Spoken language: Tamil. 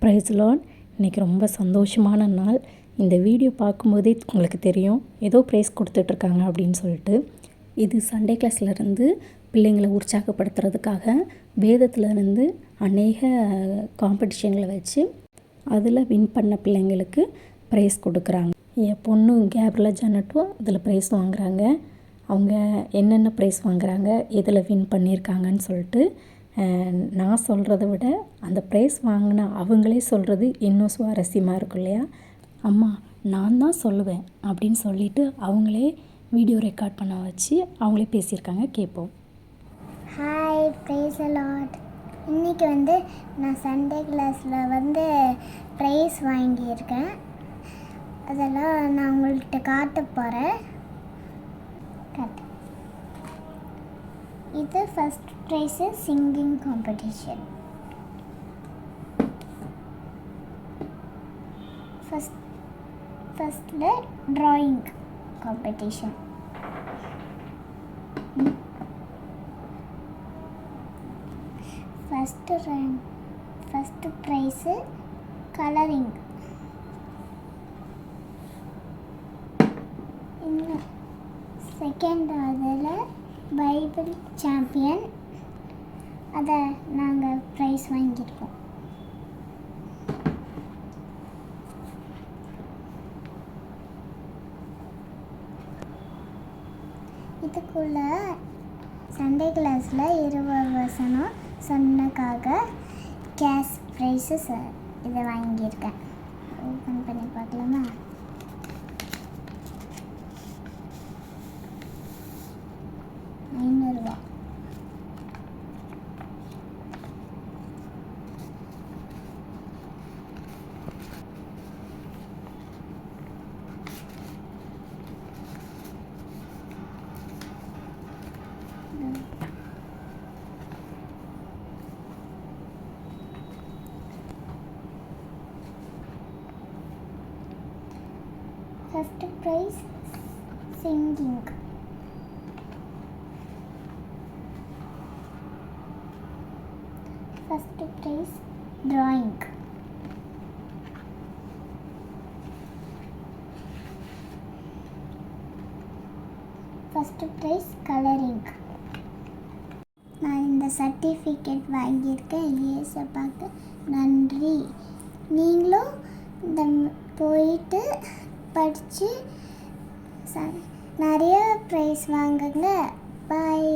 ப்ரைஸ் இன்றைக்கி ரொம்ப சந்தோஷமான நாள். இந்த வீடியோ பார்க்கும்போதே உங்களுக்கு தெரியும். ஏதோ ப்ரைஸ் கொடுத்துட்ருக்காங்க அப்படின்னு சொல்லிட்டு. இது சண்டே கிளாஸ்லேருந்து பிள்ளைங்களை உற்சாகப்படுத்துறதுக்காக வேதத்துலேருந்து அநேக காம்படிஷன்களை வச்சு அதில் வின் பண்ண பிள்ளைங்களுக்கு ப்ரைஸ் கொடுக்குறாங்க. என் பொண்ணு கேப்ரலா ஜானட்டும் இதில் ப்ரைஸ் வாங்குறாங்க. அவங்க என்னென்ன ப்ரைஸ் வாங்குறாங்க எதில் வின் பண்ணியிருக்காங்கன்னு சொல்லிட்டு நான் சொல்கிறத விட அந்த ப்ரைஸ் வாங்கின அவங்களே சொல்கிறது இன்னும் சுவாரஸ்யமாக இருக்கும் இல்லையா? அம்மா நான் தான் சொல்லுவேன் அப்படின்னு சொல்லிட்டு அவங்களே வீடியோ ரெக்கார்ட் பண்ண வச்சு அவங்களே பேசியிருக்காங்க. கேட்போம். ஹாய் ப்ரைஸ் அலாட் இன்னைக்கு வந்து நான் சண்டே கிளாஸில் வந்து ப்ரைஸ் வாங்கியிருக்கேன். அதெல்லாம் நான் உங்கள்கிட்ட காட்ட போகிறேன் காட்டு. இது first prize singing competition first ஃபஸ்ட்டில் drawing competition first rank first prize colouring இன்னும் செகண்ட் அதில் பைபிள் சாம்பியன். அதை நாங்கள் ப்ரைஸ் வாங்கியிருக்கோம். இதுக்குள்ள சண்டே கிளாஸில் இருபது வசனம் சொன்னக்காக கேஷ் ப்ரைஸஸ் இதை வாங்கியிருக்கேன். ஓப்பன் பண்ணி பார்க்கலாமா? First prize singing first prize drawing first prize colouring நான் இந்த சர்டிஃபிகேட் வாங்கியிருக்கேன். ஏசப்பாக்கு நன்றி. நீங்களும் இந்த போயிட்டு படித்து நிறைய ப்ரைஸ் வாங்குங்க. பாய்